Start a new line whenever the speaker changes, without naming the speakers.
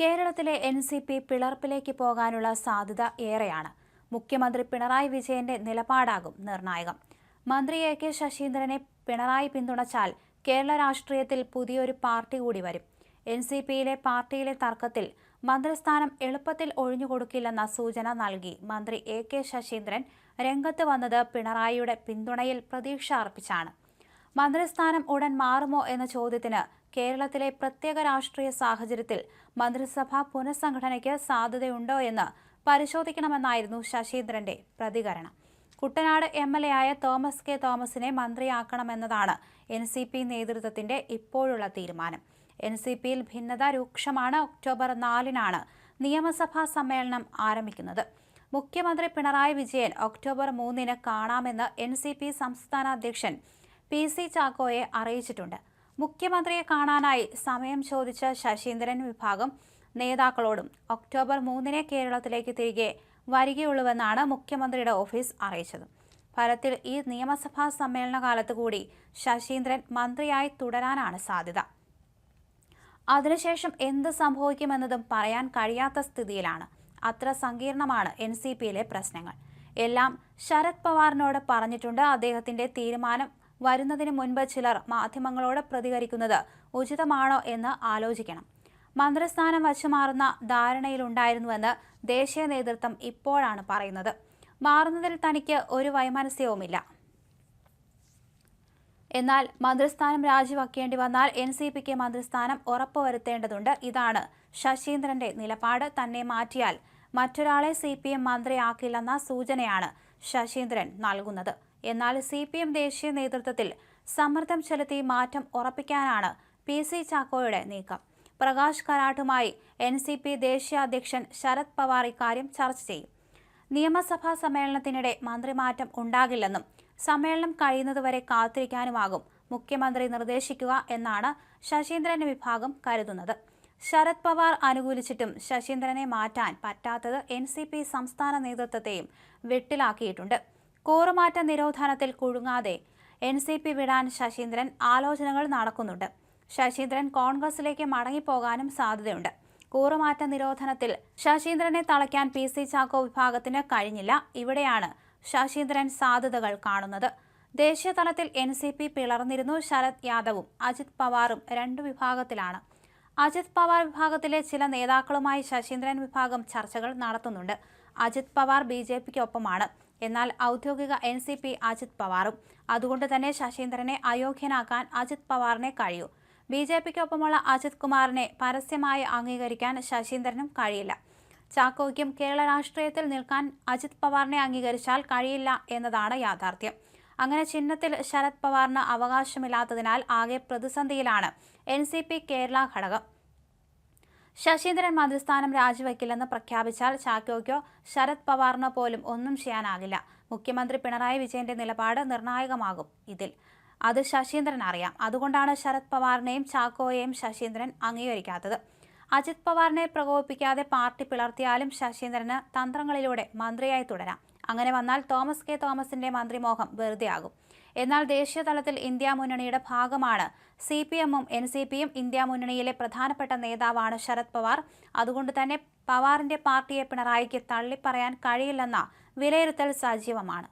കേരളത്തിലെ N C P പിളർപ്പിലേക്ക് പോകാനുള്ള സാധ്യത ഏറെയാണ്. മുഖ്യമന്ത്രി പിണറായി വിജയന്റെ നിലപാടാകും നിർണായകം. മന്ത്രി എ കെ ശശീന്ദ്രനെ പിണറായി പിന്തുണച്ചാൽ കേരള രാഷ്ട്രീയത്തിൽ പുതിയൊരു പാർട്ടി കൂടി വരും. എൻ സി പിയിലെ പാർട്ടിയിലെ തർക്കത്തിൽ മന്ത്രിസ്ഥാനം എളുപ്പത്തിൽ ഒഴിഞ്ഞുകൊടുക്കില്ലെന്ന സൂചന നൽകി മന്ത്രി എ കെ ശശീന്ദ്രൻ രംഗത്ത് വന്നത് പിണറായിയുടെ പിന്തുണയിൽ പ്രതീക്ഷ അർപ്പിച്ചാണ്. മന്ത്രിസ്ഥാനം ഉടൻ മാറുമോ എന്ന ചോദ്യത്തിന് കേരളത്തിലെ പ്രത്യേക രാഷ്ട്രീയ സാഹചര്യത്തിൽ മന്ത്രിസഭാ പുനഃസംഘടനയ്ക്ക് സാധ്യതയുണ്ടോ എന്ന് പരിശോധിക്കണമെന്നായിരുന്നു ശശീന്ദ്രന്റെ പ്രതികരണം. കുട്ടനാട് എം എൽ എ ആയ തോമസ് കെ തോമസിനെ മന്ത്രിയാക്കണമെന്നതാണ് എൻ സി പി നേതൃത്വത്തിന്റെ ഇപ്പോഴുള്ള തീരുമാനം. എൻ സി പിയിൽ ഭിന്നത രൂക്ഷമാണ് ഒക്ടോബർ നാലിനാണ് നിയമസഭാ സമ്മേളനം ആരംഭിക്കുന്നത്. മുഖ്യമന്ത്രി പിണറായി വിജയൻ ഒക്ടോബർ മൂന്നിന് കാണാമെന്ന് എൻ സി പി സംസ്ഥാന അധ്യക്ഷൻ പി സി ചാക്കോയെ അറിയിച്ചിട്ടുണ്ട്. മുഖ്യമന്ത്രിയെ കാണാനായി സമയം ചോദിച്ച ശശീന്ദ്രൻ വിഭാഗം നേതാക്കളോടും ഒക്ടോബർ മൂന്നിനെ കേരളത്തിലേക്ക് തിരികെ വരികയുള്ളൂവെന്നാണ് മുഖ്യമന്ത്രിയുടെ ഓഫീസ് അറിയിച്ചത്. ഫലത്തിൽ ഈ നിയമസഭാ സമ്മേളന കാലത്ത് കൂടി ശശീന്ദ്രൻ മന്ത്രിയായി തുടരാനാണ് സാധ്യത. അതിനുശേഷം എന്ത് സംഭവിക്കുമെന്നതും പറയാൻ കഴിയാത്ത സ്ഥിതിയിലാണ്. അത്ര സങ്കീർണമാണ് എൻ സി പിയിലെ പ്രശ്നങ്ങൾ. എല്ലാം ശരത് പവാറിനോട് പറഞ്ഞിട്ടുണ്ട്. അദ്ദേഹത്തിന്റെ തീരുമാനം വരുന്നതിന് മുൻപ് ചിലർ മാധ്യമങ്ങളോട് പ്രതികരിക്കുന്നത് ഉചിതമാണോ എന്ന് ആലോചിക്കണം. മന്ത്രിസ്ഥാനം വച്ചുമാറുന്ന ധാരണയിലുണ്ടായിരുന്നുവെന്ന് ദേശീയ നേതൃത്വം ഇപ്പോഴാണ് പറയുന്നത്. മാറുന്നതിൽ തനിക്ക് ഒരു വൈമനസ്യവുമില്ല. എന്നാൽ മന്ത്രിസ്ഥാനം രാജിവെക്കേണ്ടി വന്നാൽ എൻ സി പിക്ക് മന്ത്രിസ്ഥാനം ഉറപ്പുവരുത്തേണ്ടതുണ്ട്. ഇതാണ് ശശീന്ദ്രന്റെ നിലപാട്. തന്നെ മാറ്റിയാൽ മറ്റൊരാളെ സി പി എം മന്ത്രിയാക്കില്ലെന്ന സൂചനയാണ് ശശീന്ദ്രൻ നൽകുന്നത്. എന്നാൽ സി പി എം ദേശീയ നേതൃത്വത്തിൽ സമ്മർദ്ദം ചെലുത്തി മാറ്റം ഉറപ്പിക്കാനാണ് പി സി ചാക്കോയുടെ നീക്കം. പ്രകാശ് കരാട്ടുമായി എൻ സി പി ദേശീയ അധ്യക്ഷൻ ശരത് പവാർ ഇക്കാര്യം ചർച്ച ചെയ്യും. നിയമസഭാ സമ്മേളനത്തിനിടെ മന്ത്രിമാറ്റം ഉണ്ടാകില്ലെന്നും സമ്മേളനം കഴിയുന്നതുവരെ കാത്തിരിക്കാനുമാകും. മുഖ്യമന്ത്രി നിർദ്ദേശിക്കുക എന്നാണ് ശശീന്ദ്രന്റെ വിഭാഗം കരുതുന്നത്. ശരത് പവാർ അനുകൂലിച്ചിട്ടും ശശീന്ദ്രനെ മാറ്റാൻ പറ്റാത്തത് എൻ സംസ്ഥാന നേതൃത്വത്തെയും വെട്ടിലാക്കിയിട്ടുണ്ട്. കൂറുമാറ്റ നിരോധനത്തിൽ കുഴുങ്ങാതെ എൻ സി പി വിടാൻ ശശീന്ദ്രൻ ആലോചനകൾ നടക്കുന്നുണ്ട്. ശശീന്ദ്രൻ കോൺഗ്രസിലേക്ക് മടങ്ങിപ്പോകാനും സാധ്യതയുണ്ട്. കൂറുമാറ്റ നിരോധനത്തിൽ ശശീന്ദ്രനെ തളയ്ക്കാൻ പി സി ചാക്കോ വിഭാഗത്തിന് കഴിഞ്ഞില്ല. ഇവിടെയാണ് ശശീന്ദ്രൻ സാധ്യതകൾ കാണുന്നത്. ദേശീയ തലത്തിൽ എൻ സി പി പിളർന്നിരുന്നു ശരത് യാദവും അജിത് പവാറും രണ്ടു വിഭാഗത്തിലാണ്. അജിത് പവാർ വിഭാഗത്തിലെ ചില നേതാക്കളുമായി ശശീന്ദ്രൻ വിഭാഗം ചർച്ചകൾ നടത്തുന്നുണ്ട്. അജിത് പവാർ ബി ജെ പിക്കൊപ്പമാണ് എന്നാൽ ഔദ്യോഗിക എൻ സി പി അജിത് പവാറും. അതുകൊണ്ട് തന്നെ ശശീന്ദ്രനെ അയോഗ്യനാക്കാൻ അജിത് പവാറിനെ കഴിയൂ. ബി ജെ പിക്കൊപ്പമുള്ള അജിത് കുമാറിനെ പരസ്യമായി അംഗീകരിക്കാൻ ശശീന്ദ്രനും കഴിയില്ല. ചാക്കോയ്ക്കും കേരള രാഷ്ട്രീയത്തിൽ നിൽക്കാൻ അജിത് പവാറിനെ അംഗീകരിച്ചാൽ കഴിയില്ല എന്നതാണ് യാഥാർത്ഥ്യം. അങ്ങനെ ചിഹ്നത്തിൽ ശരത് പവാറിന് അവകാശമില്ലാത്തതിനാൽ ആകെ പ്രതിസന്ധിയിലാണ് എൻ കേരള ഘടകം. ശശീന്ദ്രൻ മന്ത്രിസ്ഥാനം രാജിവെക്കില്ലെന്ന് പ്രഖ്യാപിച്ചാൽ ചാക്കോയ്ക്കോ ശരത് പവാറിനോ പോലും ഒന്നും ചെയ്യാനാകില്ല. മുഖ്യമന്ത്രി പിണറായി വിജയന്റെ നിലപാട് നിർണായകമാകും ഇതിൽ. അത് ശശീന്ദ്രൻ അറിയാം. അതുകൊണ്ടാണ് ശരത് പവാറിനെയും ചാക്കോയെയും ശശീന്ദ്രൻ അംഗീകരിക്കാത്തത്. അജിത് പവാറിനെ പ്രകോപിപ്പിക്കാതെ പാർട്ടി പിളർത്തിയാലും ശശീന്ദ്രന് തന്ത്രങ്ങളിലൂടെ മന്ത്രിയായി തുടരാം. അങ്ങനെ വന്നാൽ തോമസ് കെ തോമസിന്റെ മന്ത്രിമോഹം വെറുതെയാകും. എന്നാൽ ദേശീയ തലത്തിൽ ഇന്ത്യ മുന്നണിയുടെ ഭാഗമാണ്. സി പി എമ്മും എൻ സി പിയും ഇന്ത്യ മുന്നണിയിലെ പ്രധാനപ്പെട്ട നേതാവാണ് ശരത് പവാർ. അതുകൊണ്ട് തന്നെ പവാറിന്റെ പാർട്ടിയെ പിണറായിക്ക് തള്ളിപ്പറയാൻ കഴിയില്ലെന്ന വിലയിരുത്തൽ സജീവമാണ്.